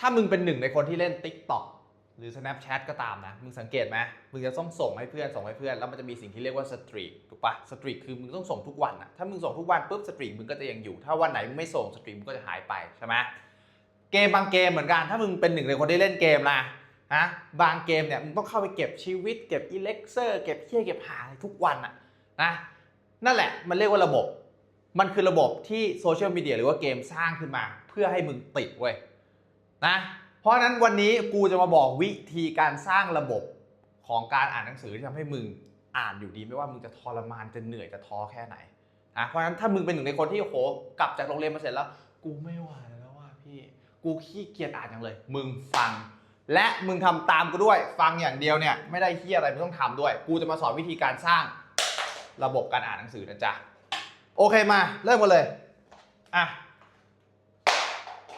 ถ้ามึงเป็นหนึ่งในคนที่เล่น TikTok หรือ Snapchat ก็ตามนะ มึงสังเกตไหมมึงจะต้องส่งให้เพื่อนส่งให้เพื่อน แล้วมันจะมีสิ่งที่เรียกว่าสตรีกถูกปะสตรีกคือมึงต้องส่งทุกวันอะถ้ามึงส่งทุกวันปุ๊บสตรีกมึงก็จะยังอยู่ ถ้าวันไหนมึงไม่ส่งสตรีกมึงก็จะหายไปใช่ไหมเกมบางเกมเหมือนกัน ถ้ามึงเป็นหนึ่งในคนที่เล่นเกมนะฮะบางเกมเนี่ยมึงต้องเข้าไปเก็บชีวิต เก็บอิเล็กเซอร์เก็บเที่ยเก็บหาทุกวันอะนะนั่นแหละมันเรียกว่าระบบ มันคือระบบที่โซเชียลมีเดียหรือว่าเกมสร้างขึ้นมา เพื่อให้มึงติดเว้ย นะเพราะนั้นวันนี้กูจะมาบอกวิธีการสร้างระบบของการอ่านหนังสือที่ทำให้มึงอ่านอยู่ดีไม่ว่ามึงจะทรมานจะเหนื่อยจะท้อแค่ไหนนะเพราะนั้นถ้ามึงเป็นหนึ่งในคนที่โหกลับจากโรงเรียนมาเสร็จแล้ว กูไม่ไหวแล้วว่ะพี่กูขี้เกียจอ่านจังเลย มึงฟัง และมึงทำตามกูด้วย ฟังอย่างเดียวเนี่ยไม่ได้เฮียอะไรมึงต้องทำด้วย กูจะมาสอนวิธีการสร้างระบบการอ่านหนังสือนะจ๊ะโอเคมาเริ่มกันเลยอะ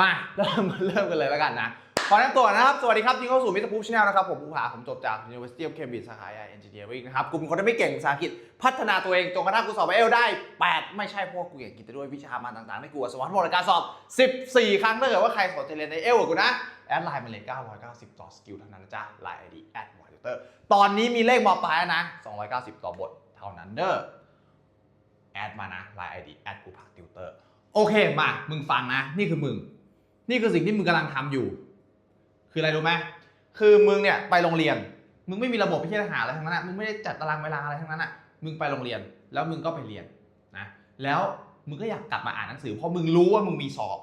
มาเริ่มเริ่มกันเลยแล้วกันนะขอแนะนำตัวนะครับ สวัสดีครับยินเข้าสู่มิสเตอร์พูชแนลนะครับผมภูผาผมจบจาก University of Cambridge สาขา AI Engineering นะครับกูเป็นคนที่ไม่เก่งภาษาอังกฤษพัฒนาตัวเองจนกระทั่งกูสอบเอลได้ 8 ไม่ใช่เพราะกูเก่งอังกฤษแต่ด้วยวิชามาต่างๆที่กูสมรรถในการสอบ 14 ครั้งถ้าเกิดว่าใครสนใจเรียนในเอลกับกูนะแอดไลน์มาเลย990 ต่อสกิลเท่านั้นนะจ๊ะไลน์ไอดีแอดมอนิเตอร์ตอนนี้มีเลขมอปลายนะ 290 ต่อบทเท่านั้นเด้อแอดมานะไลน์ไอดีแอดกูผักติวเตอร์โอเคมามึงฟังนะนี่คือมึง นี่คือสิ่งที่มึงกำลังทำอยู่ คืออะไรรู้ไหมคือมึงเนี่ยไปโรงเรียน มึงไม่มีระบบพิจารณาอะไรทั้งนั้นอะมึงไม่ได้จัดตารางเวลาอะไรทั้งนั้นอะมึงไปโรงเรียนแล้วมึงก็ไปเรียนนะแล้วมึงก็อยากกลับมาอ่านหนังสือเพราะมึงรู้ว่ามึงมีสอบ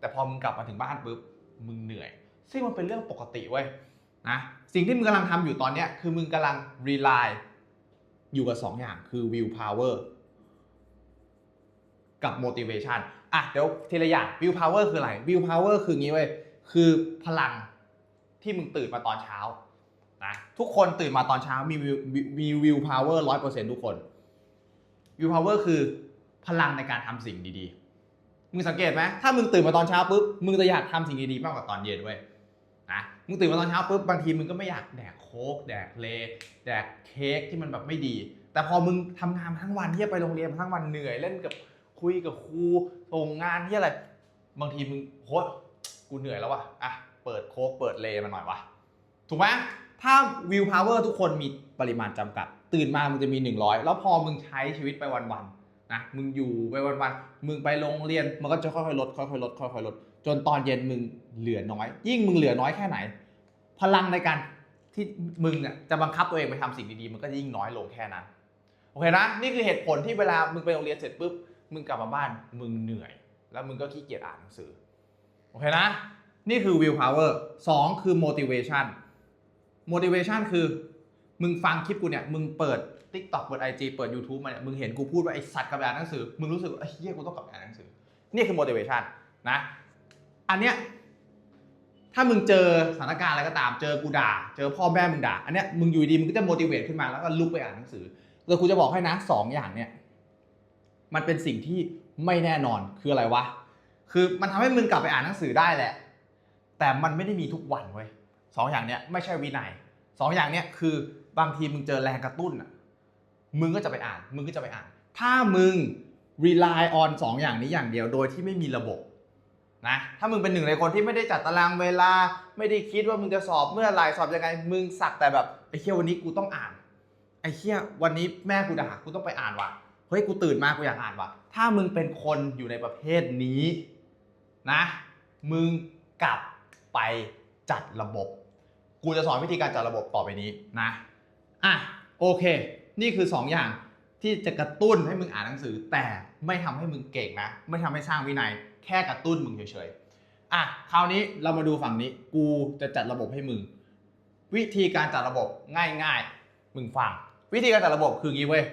แต่พอมึงกลับมาถึงบ้านปุ๊บมึงเหนื่อย ซึ่งมันเป็นเรื่องปกติเว้ยนะสิ่งที่มึงกำลังทำอยู่ตอนเนี้ยคือมึงกำลัง rely อยู่กับสองอย่างคือ will power กับ motivation อะเดี๋ยวทีละอย่าง will power คืออะไร will power คืองี้เว้ย คือพลังที่มึงตื่นมาตอนเช้านะทุกคนตื่นมาตอนเช้ามี will มี will power ร้อยเปอร์เซ็นต์ทุกคน will power คือพลังในการทำสิ่งดีๆ มึงสังเกตไหมถ้ามึงตื่นมาตอนเช้าปุ๊บมึงจะอยากทำสิ่งดีๆมากกว่าตอนเย็นเว้ยนะมึงตื่นมาตอนเช้าปุ๊บบางทีมึงก็ไม่อยากแดกโค้กแดกเลแดกเค้กที่มันแบบไม่ดี แต่พอมึงทำงานมาทั้งวันที่ไปโรงเรียนมาทั้งวันเหนื่อยเล่นกับ คุยกับครูส่งงานที่อะไร บางทีมึงโหกูเหนื่อยแล้วว่ะอะเปิดโค้กเปิดเลมาหน่อยวะถูกไหมถ้าวิวพาวเวอร์ทุกคนมีปริมาณจำกัด ตื่นมามึงจะมี 100 แล้วพอมึงใช้ชีวิตไปวันๆนะมึงอยู่ไปวันๆมึงไปโรงเรียนมันก็จะค่อยๆลดค่อยๆลดค่อยๆลดจนตอนเย็นมึงเหลือน้อย ยิ่งมึงเหลือน้อยแค่ไหน พลังในการที่มึงอะจะบังคับตัวเองไปทำสิ่งดีๆ มันก็ยิ่งน้อยลงแค่นั้น โอเคนะ นี่คือเหตุผลที่เวลามึงไปโรงเรียนเสร็จปุ๊บ มึงกลับมาบ้านมึงเหนื่อย แล้วมึงก็ขี้เกียจอ่านหนังสือ โอเคนะ นี่คือ will power สองคือ motivation motivation คือ มึงฟังคลิปกูเนี่ย มึงเปิด TikTok เปิด IG เปิด YouTube มาเนี่ย มึงเห็นกูพูดว่าไอสัตว์กลับอ่านหนังสือ มึงรู้สึกว่าไอ้เหี้ยกูต้องกลับอ่านหนังสือ นี่คือ motivation นะ อันเนี้ยถ้ามึงเจอสถานการณ์อะไรก็ตาม เจอกูด่า เจอพ่อแม่มึงด่า อันเนี้ยมึงอยู่ดีมึงก็จะ motivate ขึ้นมาแล้วก็ลุกไปอ่านหนังสือแล้วกูจะบอกให้นะสองอย่างเนี่ย มันเป็นสิ่งที่ไม่แน่นอนคืออะไรวะ คือมันทำให้มึงกลับไปอ่านหนังสือได้แหละ แต่มันไม่ได้มีทุกวันเว้ยสองอย่างเนี้ยไม่ใช่วินัยสองอย่างเนี้ยคือบางทีมึงเจอแรงกระตุ้นอะมึงก็จะไปอ่าน มึงก็จะไปอ่าน ถ้ามึง rely on สองอย่างนี้อย่างเดียวโดยที่ไม่มีระบบนะถ้ามึงเป็นหนึ่งในคนที่ไม่ได้จัดตารางเวลา ไม่ได้คิดว่ามึงจะสอบเมื่อไหร่สอบยังไงมึงสักแต่แบบไอ้เชี่ยวันนี้กูต้องอ่านไอ้เชี่ยวันนี้แม่กูด่ากูต้องไปอ่านว่ะ เฮ้ยกูตื่นมากูอยากอ่านว่ะ ถ้ามึงเป็นคนอยู่ในประเภทนี้นะ มึงกลับไปจัดระบบ กูจะสอนวิธีการจัดระบบต่อไปนี้นะอะโอเค นี่คือ 2 อย่างที่จะกระตุ้นให้มึงอ่านหนังสือ แต่ไม่ทำให้มึงเก่งนะ ไม่ทำให้สร้างวินัย แค่กระตุ้นมึงเฉยๆอะคราวนี้เรามาดูฝั่งนี้ กูจะจัดระบบให้มึง วิธีการจัดระบบง่ายๆ มึงฟัง วิธีการจัดระบบคืองี้เว้ย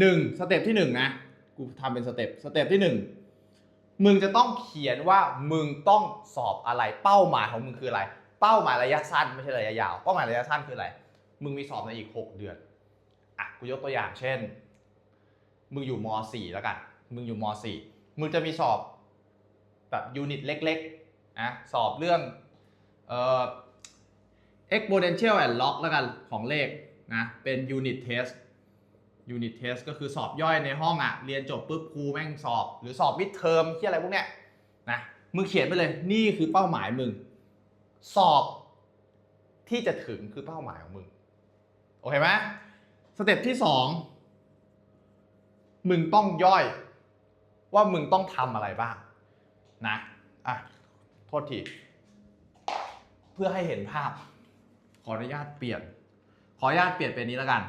หนึ่งสเต็ปที่หนึ่งนะกูทำเป็นสเต็ปสเต็ปที่หนึ่งมึงจะต้องเขียนว่ามึงต้องสอบอะไรเป้าหมายของมึงคืออะไร เป้าหมายระยะสั้นไม่ใช่ระยะยาวเป้าหมายระยะสั้นคืออะไร มึงมีสอบในอีก 6 เดือนอะกูยกตัวอย่างเช่น มึงอยู่ม .4 แล้วกัน มึงอยู่ม .4 มึงจะมีสอบแบบยูนิตเล็กๆนะสอบเรื่องเอ่อ exponential and log แล้วกันของเลขนะเป็น unit test unit test ก็คือสอบย่อยในห้องอะ่ะเรียนจบปุ๊บครูแม่งสอบ หรือสอบมิดเทอมที่อะไรพวกเนี้ยนะมึงเขียนไปเลย นี่คือเป้าหมายมึง สอบที่จะถึงคือเป้าหมายของมึง โอเคไหมสเต็ปที่สองมึงต้องย่อยว่ามึงต้องทำอะไรบ้างนะอะโทษทีเพื่อให้เห็นภาพ ขออนุญาตเปลี่ยน ขออนุญาตเปลี่ยนเป็นนี้แล้วกัน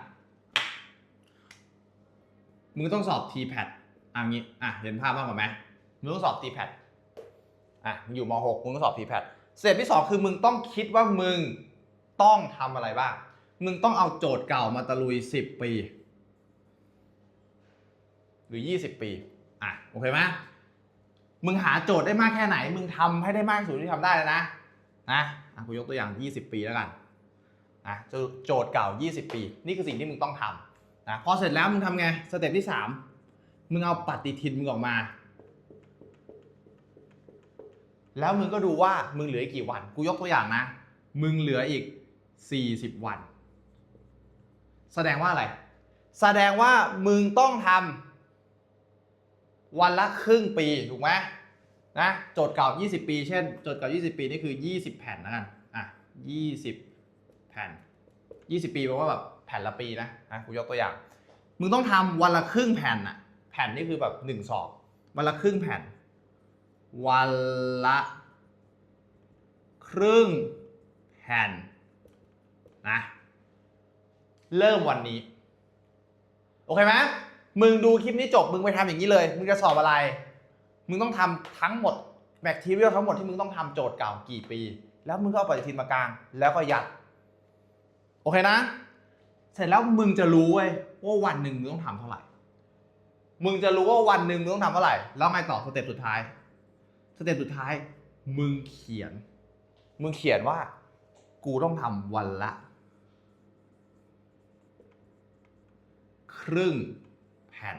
มึงต้องสอบ TPAT อะงี้อะเห็นภาพบ้างไหมมึงต้องสอบ TPAT อะมึงอยู่ม .6 มึงต้องสอบ TPAT สเต็ปที่สองคือมึงต้องคิดว่ามึงต้องทำอะไรบ้าง มึงต้องเอาโจทย์เก่ามาตะลุย 10 ปี หรือ 20 ปีอะโอเคไหมมึงหาโจทย์ได้มากแค่ไหน มึงทำให้ได้มากสุดที่ทำได้เลยนะนะอะกูยกตัวอย่าง 20 ปีแล้วกันนะโจทย์เก่า 20 ปี นี่คือสิ่งที่มึงต้องทำ นะพอเสร็จแล้วมึงทำไงสเต็ปที่3มึงเอาปฏิทินมึงออกมา แล้วมึงก็ดูว่ามึงเหลืออีกกี่วัน กูยกตัวอย่างนะ มึงเหลืออีก 40 วัน แสดงว่าอะไร แสดงว่ามึงต้องทำวันละครึ่งปีถูกไหมนะโจทย์เก่า 20 ปี เช่นโจทย์เก่า 20 ปีนี่คือ 20 แผ่นนะกันอะ20 แผ่น 20 ปีแปลว่าแบบ แผ่นละปีนะนะกูยกตัวอย่าง มึงต้องทำวันละครึ่งแผ่นอะแผ่นนี่คือแบบ1สอบวันละครึ่งแผ่น วันละครึ่งแผ่นนะเริ่มวันนี้ โอเคไหมมึงดูคลิปนี้จบ มึงไปทำอย่างนี้เลย มึงจะสอบอะไร มึงต้องทำทั้งหมดแมททีเรียลทั้งหมดที่มึงต้องทำโจทย์เก่ากี่ปี แล้วมึงก็เอาปฏิทินมากลาง แล้วก็ยัด โอเคนะ เสร็จแล้วมึงจะรู้เว้ยว่าวันหนึ่งมึงต้องทำเท่าไหร่ มึงจะรู้ว่าวันหนึ่งมึงต้องทำเท่าไหร่ แล้วไงต่อสเต็ปสุดท้าย สเต็ปสุดท้าย มึงเขียน มึงเขียนว่า กูต้องทำวันละ ครึ่งแผ่น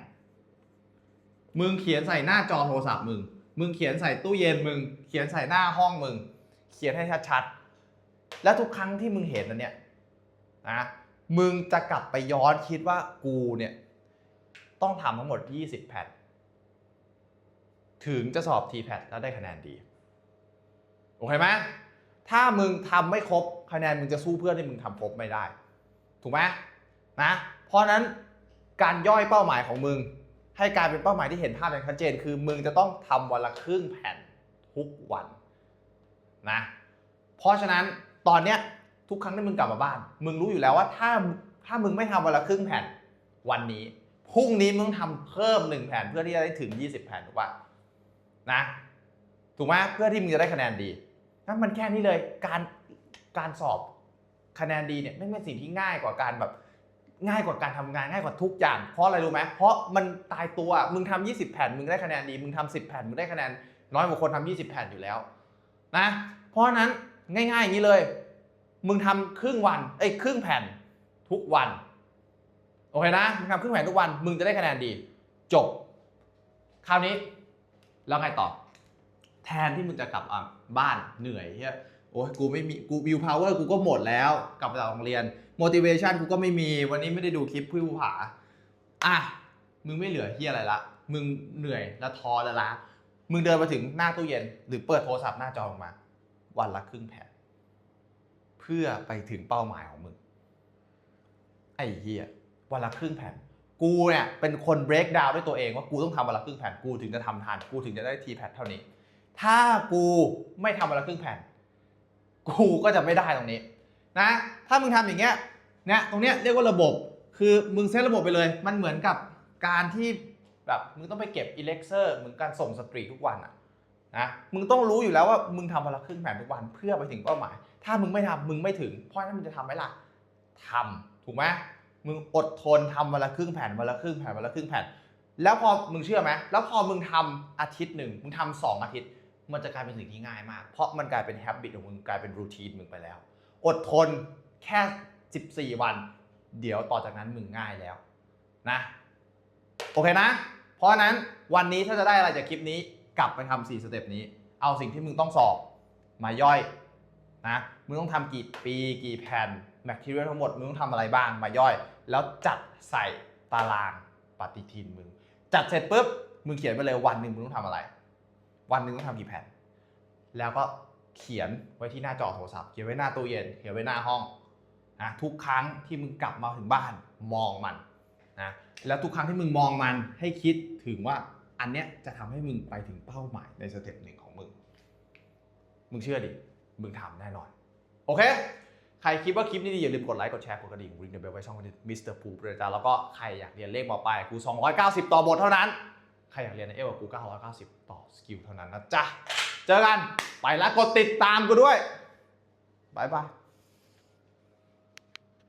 มึงเขียนใส่หน้าจอโทรศัพท์มึง มึงเขียนใส่ตู้เย็นมึง เขียนใส่หน้าห้องมึง เขียนให้ชัดๆ แล้วทุกครั้งที่มึงเห็นอันเนี้ยนะ มึงจะกลับไปย้อนคิดว่ากูเนี่ย ต้องทำทั้งหมด 20แผ่นถึงจะสอบ TPAT แล้วได้คะแนนดี โอเคไหมถ้ามึงทำไม่ครบคะแนนมึงจะสู้เพื่อนที่มึงทำครบไม่ได้ ถูกไหมนะ เพราะฉะนั้นการย่อยเป้าหมายของมึง ให้กลายเป็นเป้าหมายที่เห็นภาพอย่างชัดเจน คือมึงจะต้องทำวันละครึ่งแผ่นทุกวันนะ เพราะฉะนั้นตอนเนี้ย ทุกครั้งที่มึงกลับมาบ้าน มึงรู้อยู่แล้วว่าถ้าถ้ามึงไม่ทำวันละครึ่งแผ่นวันนี้พรุ่งนี้มึงต้องทำเพิ่มหนึ่งแผ่นเพื่อที่จะได้ถึง 20 แผ่นถูกป่ะนะถูกไหมเพื่อที่มึงจะได้คะแนนดีนั่นมันแค่นี้เลยการการสอบคะแนนดีเนี่ยไม่เป็นสิ่งที่ง่ายกว่าการแบบง่ายกว่าการทำงานง่ายกว่าทุกอย่าง เพราะอะไรรู้ไหมเพราะมันตายตัวมึงทำ20 แผ่นมึงได้คะแนนดี มึงทำ10 แผ่นมึงได้คะแนนน้อยกว่าคนทำ20 แผ่นอยู่แล้วนะเพราะฉะนั้นง่ายๆอย่างนี้เลย มึงทำครึ่งวันเอ้ยครึ่งแผ่นทุกวันโอเคนะมึงทำครึ่งแผ่นทุกวัน มึงจะได้คะแนนดี จบ คราวนี้แล้วไงต่อ แทนที่มึงจะกลับบ้านเหนื่อยเฮียโอ้ยกูไม่มีกูวิวพาวเวอร์กูก็หมดแล้ว กลับไปจากโรงเรียน motivation กูก็ไม่มีวันนี้ไม่ได้ดูคลิปพี่ภูผาอะมึงไม่เหลือเฮียอะไรละมึงเหนื่อยและท้อและล้ามึงเดินมาถึงหน้าตู้เย็น หรือเปิดโทรศัพท์หน้าจอออกมา วันละครึ่งแผ่น พื่อไปถึงเป้าหมายของมึง ไอ้เฮียวันละครึ่งแผ่น กูเนี่ยเป็นคน break down ด้วยตัวเองว่ากูต้องทำวันละครึ่งแผ่นกูถึงจะทำทันกูถึงจะได้ทีแพทเท่านี้ ถ้ากูไม่ทำวันละครึ่งแผ่น กูก็จะไม่ได้ตรงนี้ นะ ถ้ามึงทำอย่างเงี้ยเนี่ยตรงเนี้ยเรียกว่าระบบ คือมึงเซตระบบไปเลย มันเหมือนกับการที่แบบมึงต้องไปเก็บอิเล็กเซอร์เหมือนการส่งสตรีทุกวันอะ นะมึงต้องรู้อยู่แล้วว่ามึงทำวันละครึ่งแผ่นทุกวันเพื่อไปถึงเป้าหมาย ถ้ามึงไม่ทำมึงไม่ถึง เพราะนั้นมึงจะทำไหมล่ะทำถูกไหมมึงอดทนทำวันละครึ่งแผ่นวันละครึ่งแผ่นวันละครึ่งแผ่นแล้วพอมึงเชื่อไหมแล้วพอมึงทำอาทิตย์หนึ่งมึงทำสองอาทิตย์ มันจะกลายเป็นสิ่งที่ง่ายมาก เพราะมันกลายเป็น habit ของมึงกลายเป็นรูทีนมึงไปแล้ว อดทนแค่ 14 วัน เดี๋ยวต่อจากนั้นมึงง่ายแล้วนะ โอเคนะ เพราะนั้นวันนี้ถ้าจะได้อะไรจากคลิปนี้ กลับไปทำ4สเต็ปนี้ เอาสิ่งที่มึงต้องสอบมาย่อยนะมึงต้องทำกี่ปีกี่แผ่นแมททีเรียลทั้งหมดมึงต้องทำอะไรบ้างมาย่อย แล้วจัดใส่ตารางปฏิทินมึง จัดเสร็จปุ๊บมึงเขียนไปเลยวันหนึ่งมึงต้องทำอะไร วันหนึ่งต้องทำกี่แผ่น แล้วก็เขียนไว้ที่หน้าจอโทรศัพท์เขียนไว้หน้าตู้เย็นเขียนไว้หน้าห้องนะทุกครั้งที่มึงกลับมาถึงบ้านมองมันนะแล้วทุกครั้งที่มึงมองมันให้คิดถึงว่า อันเนี้ยจะทำให้มึงไปถึงเป้าหมายในสเต็ปหนึ่งของมึง มึงเชื่อดิ มึงทำแน่นอน โอเค ใครคิดว่าคลิปนี้ดีอย่าลืมกดไลค์ กดแชร์ กดกระดิ่งริงเดเบลไว้ช่องมิสเตอร์ภูปเลยจ้าแล้วก็ใครอยากเรียนเลขมอปลายกู 290 ต่อบทเท่านั้น ใครอยากเรียนในเอลกู 990 ต่อสกิลเท่านั้นนะจ๊ะ เจอกัน ไปแล้วกดติดตามกูด้วยบายบาย